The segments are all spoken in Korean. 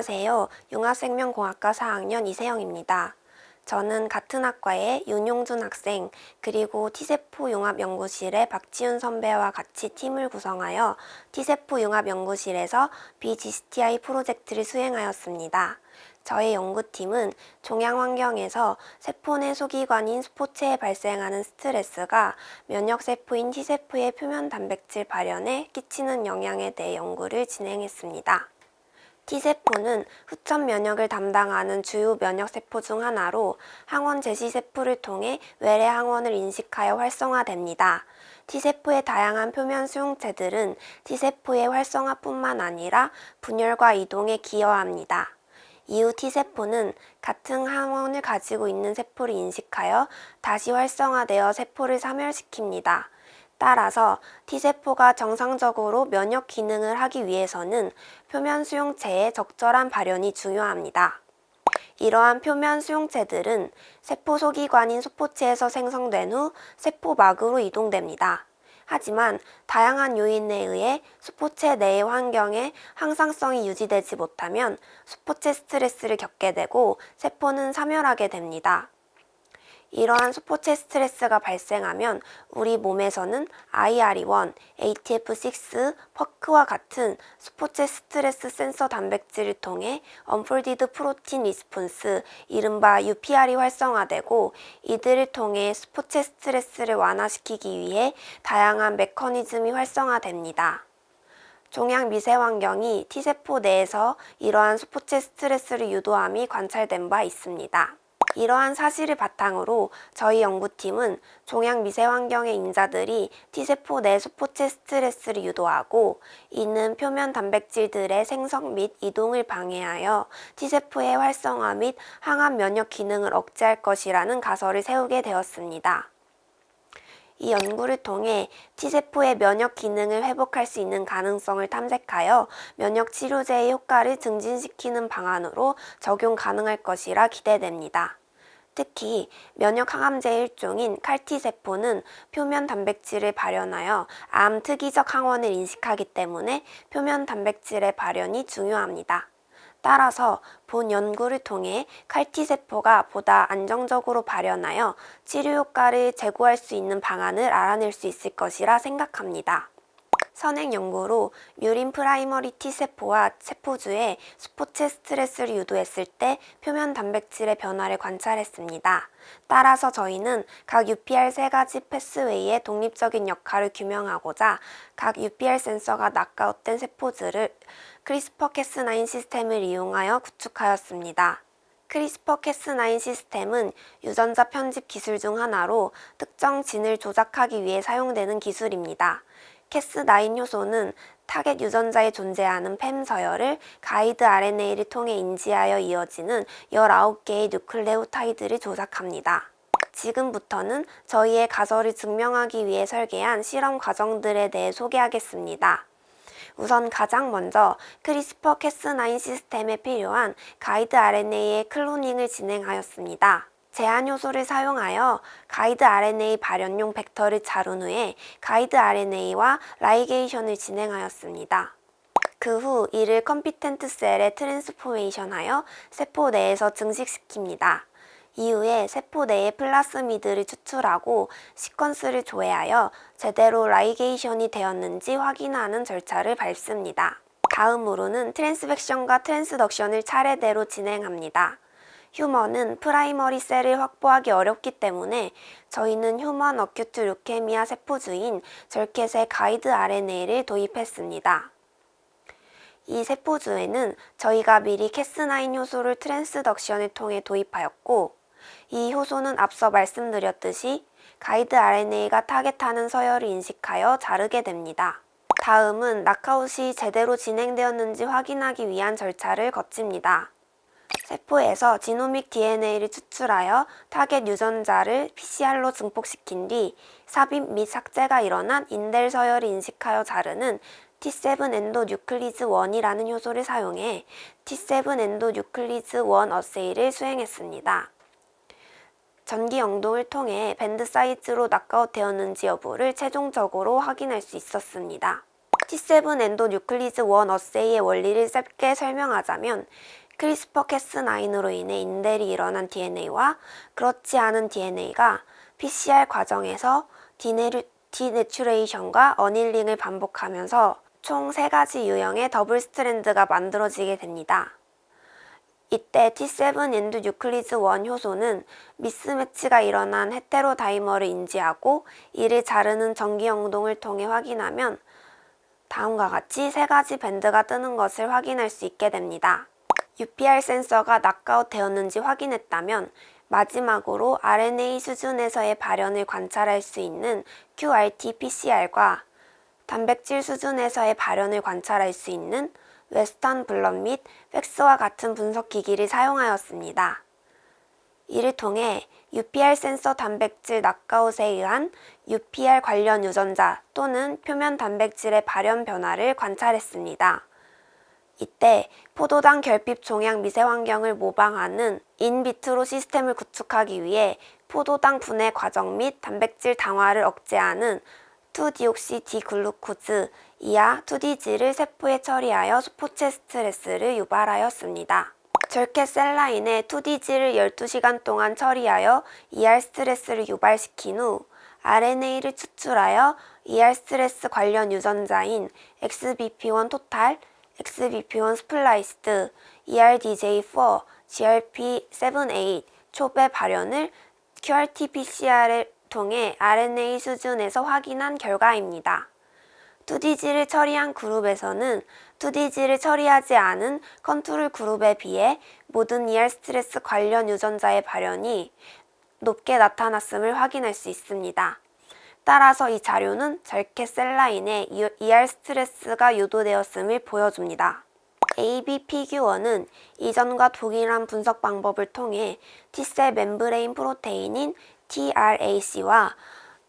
안녕하세요. 융합생명공학과 4학년 이세영입니다. 저는 같은 학과의 윤용준 학생 그리고 T세포 융합 연구실의 박지훈 선배와 같이 팀을 구성하여 T세포 융합 연구실에서 BGCTI 프로젝트를 수행하였습니다. 저의 연구팀은 종양 환경에서 세포 내 소기관인 스포체에 발생하는 스트레스가 면역세포인 T세포의 표면 단백질 발현에 끼치는 영향에 대해 연구를 진행했습니다. T세포는 후천 면역을 담당하는 주요 면역세포 중 하나로 항원 제시세포를 통해 외래 항원을 인식하여 활성화됩니다. T세포의 다양한 표면 수용체들은 T세포의 활성화뿐만 아니라 분열과 이동에 기여합니다. 이후 T세포는 같은 항원을 가지고 있는 세포를 인식하여 다시 활성화되어 세포를 사멸시킵니다. 따라서 T세포가 정상적으로 면역 기능을 하기 위해서는 표면 수용체의 적절한 발현이 중요합니다. 이러한 표면 수용체들은 세포 소기관인 소포체에서 생성된 후 세포막으로 이동됩니다. 하지만 다양한 요인에 의해 수포체 내의 환경에 항상성이 유지되지 못하면 수포체 스트레스를 겪게 되고 세포는 사멸하게 됩니다. 이러한 소포체 스트레스가 발생하면 우리 몸에서는 IRE1, ATF6, 퍼크와 같은 소포체 스트레스 센서 단백질을 통해 언폴디드 프로틴 리스폰스, 이른바 UPR이 활성화되고 이들을 통해 스포체 스트레스를 완화시키기 위해 다양한 메커니즘이 활성화됩니다. 종양 미세 환경이 T세포 내에서 이러한 소포체 스트레스를 유도함이 관찰된 바 있습니다. 이러한 사실을 바탕으로 저희 연구팀은 종양 미세 환경의 인자들이 T세포 내 소포체 스트레스를 유도하고 이는 표면 단백질들의 생성 및 이동을 방해하여 T세포의 활성화 및 항암 면역 기능을 억제할 것이라는 가설을 세우게 되었습니다. 이 연구를 통해 T세포의 면역 기능을 회복할 수 있는 가능성을 탐색하여 면역 치료제의 효과를 증진시키는 방안으로 적용 가능할 것이라 기대됩니다. 특히 면역 항암제 일종인 칼티세포는 표면 단백질을 발현하여 암 특이적 항원을 인식하기 때문에 표면 단백질의 발현이 중요합니다. 따라서 본 연구를 통해 칼티세포가 보다 안정적으로 발현하여 치료 효과를 제고할 수 있는 방안을 알아낼 수 있을 것이라 생각합니다. 선행 연구로 뮤린 프라이머리 T세포와 세포주에 스포체 스트레스를 유도했을 때 표면 단백질의 변화를 관찰했습니다. 따라서 저희는 각 UPR 세 가지 패스웨이의 독립적인 역할을 규명하고자 각 UPR 센서가 낙아웃된 세포들을 크리스퍼 캐스9 시스템을 이용하여 구축하였습니다. 크리스퍼 캐스9 시스템은 유전자 편집 기술 중 하나로 특정 진을 조작하기 위해 사용되는 기술입니다. 캐스9 효소는 타겟 유전자에 존재하는 팸 서열을 가이드 RNA를 통해 인지하여 이어지는 19개의 뉴클레오타이드를 조작합니다. 지금부터는 저희의 가설을 증명하기 위해 설계한 실험 과정들에 대해 소개하겠습니다. 우선 가장 먼저 크리스퍼 캐스9 시스템에 필요한 가이드 RNA의 클로닝을 진행하였습니다. 제한 요소를 사용하여 가이드 RNA 발현용 벡터를 자른 후에 가이드 RNA와 라이게이션을 진행하였습니다. 그 후 이를 컴피텐트 셀에 트랜스포메이션하여 세포 내에서 증식시킵니다. 이후에 세포 내에 플라스미드를 추출하고 시퀀스를 조회하여 제대로 라이게이션이 되었는지 확인하는 절차를 밟습니다. 다음으로는 트랜스펙션과 트랜스덕션을 차례대로 진행합니다. 휴먼은 프라이머리 셀을 확보하기 어렵기 때문에 저희는 휴먼 어큐트 루케미아 세포주인 절켓의 가이드 RNA를 도입했습니다. 이 세포주에는 저희가 미리 캐스9 효소를 트랜스덕션을 통해 도입하였고 이 효소는 앞서 말씀드렸듯이 가이드 RNA가 타겟하는 서열을 인식하여 자르게 됩니다. 다음은 낙하웃이 제대로 진행되었는지 확인하기 위한 절차를 거칩니다. 세포에서 지노믹 DNA를 추출하여 타겟 유전자를 PCR로 증폭시킨 뒤 삽입 및 삭제가 일어난 인델 서열을 인식하여 자르는 T7 엔도 뉴클리즈 1이라는 효소를 사용해 T7 엔도 뉴클리즈 1 어세이를 수행했습니다. 전기 영동을 통해 밴드 사이즈로 낙아웃 되었는지 여부를 최종적으로 확인할 수 있었습니다. T7 엔도 뉴클리즈 1 어세이의 원리를 짧게 설명하자면 크리스퍼 캐스9으로 인해 인델이 일어난 DNA와 그렇지 않은 DNA가 PCR 과정에서 디네르, 디내추레이션과 어닐링을 반복하면서 총세 가지 유형의 더블 스트랜드가 만들어지게 됩니다. 이때 T7 엔드 뉴클리즈 1 효소는 미스매치가 일어난 헤테로 다이머를 인지하고 이를 자르는 전기 영동을 통해 확인하면 다음과 같이 세 가지 밴드가 뜨는 것을 확인할 수 있게 됩니다. UPR 센서가 낙아웃 되었는지 확인했다면 마지막으로 RNA 수준에서의 발현을 관찰할 수 있는 QRT-PCR과 단백질 수준에서의 발현을 관찰할 수 있는 웨스턴 블럿 및 팩스와 같은 분석 기기를 사용하였습니다. 이를 통해 UPR 센서 단백질 낙아웃에 의한 UPR 관련 유전자 또는 표면 단백질의 발현 변화를 관찰했습니다. 이때 포도당 결핍 종양 미세 환경을 모방하는 인비트로 시스템을 구축하기 위해 포도당 분해 과정 및 단백질 당화를 억제하는 2디옥시 디글루코즈 이하 2DG를 세포에 처리하여 소포체 스트레스를 유발하였습니다. 절개 셀라인에 2DG를 12시간 동안 처리하여 ER 스트레스를 유발시킨 후 RNA를 추출하여 ER 스트레스 관련 유전자인 XBP1 토탈, XBP1 스플라이스드, ERDJ4, GRP78 초배 발현을 QRT-PCR을 통해 RNA 수준에서 확인한 결과입니다. 2DG를 처리한 그룹에서는 2DG를 처리하지 않은 컨트롤 그룹에 비해 모든 ER 스트레스 관련 유전자의 발현이 높게 나타났음을 확인할 수 있습니다. 따라서 이 자료는 절개 셀라인에 ER 스트레스가 유도되었음을 보여줍니다. AB 피규어는 이전과 동일한 분석 방법을 통해 T셀 멤브레인 프로테인인 TRAC와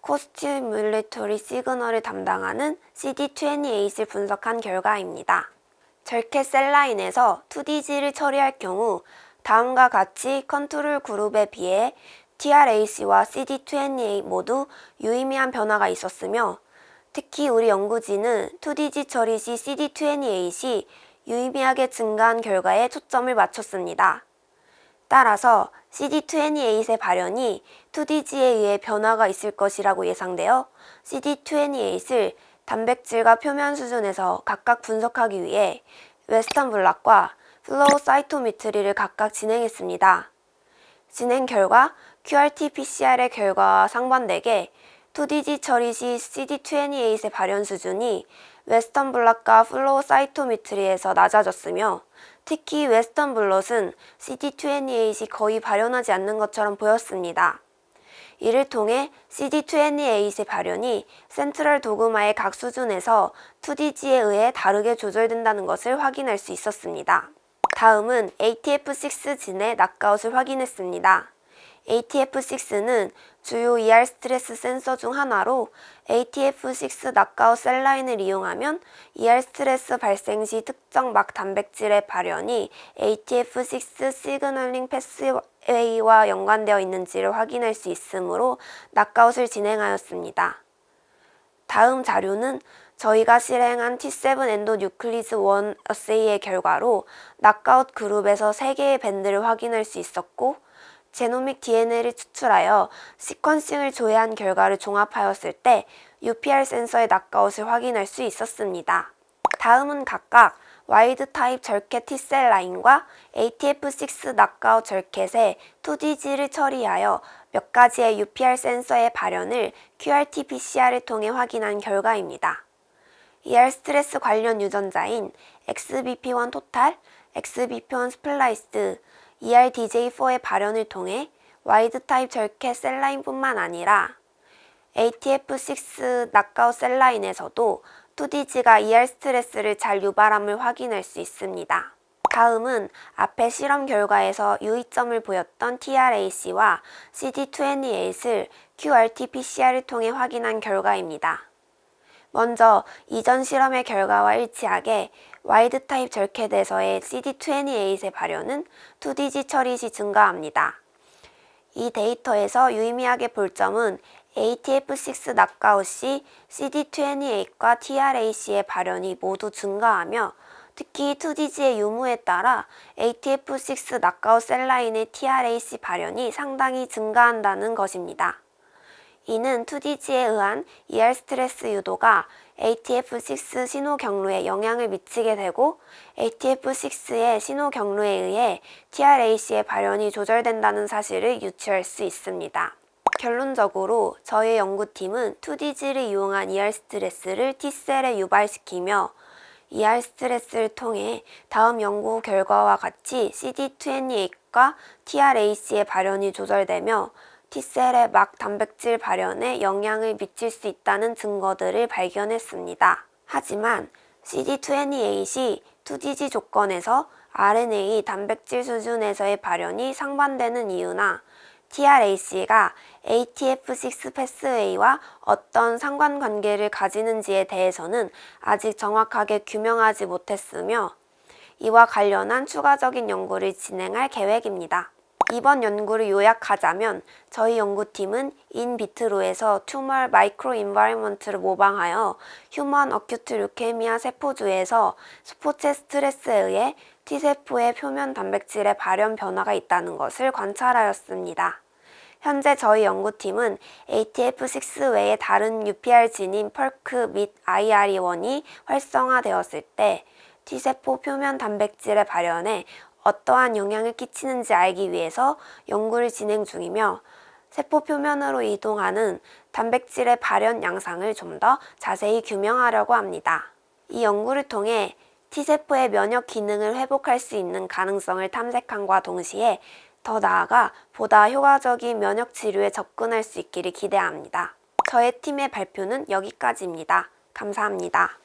코스튜뮬레토리 시그널을 담당하는 CD28을 분석한 결과입니다. 절개 셀라인에서 2DG를 처리할 경우 다음과 같이 컨트롤 그룹에 비해 TRAC와 CD28 모두 유의미한 변화가 있었으며 특히 우리 연구진은 2DG 처리 시 CD28이 유의미하게 증가한 결과에 초점을 맞췄습니다. 따라서 CD28의 발현이 2DG에 의해 변화가 있을 것이라고 예상되어 CD28을 단백질과 표면 수준에서 각각 분석하기 위해 웨스턴 블락과 플로우 사이토미트리를 각각 진행했습니다. 진행 결과 QRT-PCR의 결과와 상반되게 2DG 처리 시 CD28의 발현 수준이 웨스턴 블락과 플로우 사이토미트리에서 낮아졌으며 특히 웨스턴 블롯은 CD28이 거의 발현하지 않는 것처럼 보였습니다. 이를 통해 CD28의 발현이 센트럴 도그마의 각 수준에서 2DG에 의해 다르게 조절된다는 것을 확인할 수 있었습니다. 다음은 ATF6 진의 낙아웃을 확인했습니다. ATF6는 주요 ER 스트레스 센서 중 하나로 ATF6 낙아웃 셀라인을 이용하면 ER 스트레스 발생 시 특정 막 단백질의 발현이 ATF6 시그널링 패스웨이와 연관되어 있는지를 확인할 수 있으므로 낙아웃을 진행하였습니다. 다음 자료는 저희가 실행한 T7 엔도 뉴클리즈 1 어세이의 결과로 낙아웃 그룹에서 3개의 밴드를 확인할 수 있었고 제노믹 DNA를 추출하여 시퀀싱을 조회한 결과를 종합하였을 때 UPR 센서의 낙아웃을 확인할 수 있었습니다. 다음은 각각 와이드 타입 절개 T셀 라인과 ATF6 낙아웃 절켓의 2DG를 처리하여 몇 가지의 UPR 센서의 발현을 QRT-PCR을 통해 확인한 결과입니다. ER 스트레스 관련 유전자인 XBP1 토탈, XBP1 스플라이스드, ERDJ4의 발현을 통해 와이드 타입 절개 셀라인뿐만 아니라 ATF6 낙아웃 셀라인에서도 2DG가 ER 스트레스를 잘 유발함을 확인할 수 있습니다. 다음은 앞의 실험 결과에서 유의점을 보였던 TRAC와 CD28을 QRT-PCR을 통해 확인한 결과입니다. 먼저 이전 실험의 결과와 일치하게 와이드 타입 절개대서의 CD28의 발현은 2DG 처리 시 증가합니다. 이 데이터에서 유의미하게 볼 점은 ATF6 낙가웃 시 CD28과 TRAC의 발현이 모두 증가하며 특히 2DG의 유무에 따라 ATF6 낙가웃 셀라인의 TRAC 발현이 상당히 증가한다는 것입니다. 이는 2DG에 의한 ER 스트레스 유도가 ATF6 신호 경로에 영향을 미치게 되고 ATF6의 신호 경로에 의해 TRAC의 발현이 조절된다는 사실을 유추할 수 있습니다. 결론적으로 저희 연구팀은 2DG를 이용한 ER 스트레스를 T셀에 유발시키며 ER 스트레스를 통해 다음 연구 결과와 같이 CD28과 TRAC의 발현이 조절되며 T셀의 막 단백질 발현에 영향을 미칠 수 있다는 증거들을 발견했습니다. 하지만 CD28이 2DG 조건에서 RNA 단백질 수준에서의 발현이 상반되는 이유나 TRAC가 ATF6 패스웨이와 어떤 상관관계를 가지는지에 대해서는 아직 정확하게 규명하지 못했으며 이와 관련한 추가적인 연구를 진행할 계획입니다. 이번 연구를 요약하자면 저희 연구팀은 인비트로에서 튜멀 마이크로 인바이먼트를 모방하여 휴먼 어큐트 류케미아 세포주에서 스포츠 스트레스에 의해 T세포의 표면 단백질의 발현 변화가 있다는 것을 관찰하였습니다. 현재 저희 연구팀은 ATF6 외의 다른 UPR 진인 펄크 및 IRE1이 활성화되었을 때 T세포 표면 단백질의 발현에 어떠한 영향을 끼치는지 알기 위해서 연구를 진행 중이며 세포 표면으로 이동하는 단백질의 발현 양상을 좀 더 자세히 규명하려고 합니다. 이 연구를 통해 T세포의 면역 기능을 회복할 수 있는 가능성을 탐색함과 동시에 더 나아가 보다 효과적인 면역 치료에 접근할 수 있기를 기대합니다. 저의 팀의 발표는 여기까지입니다. 감사합니다.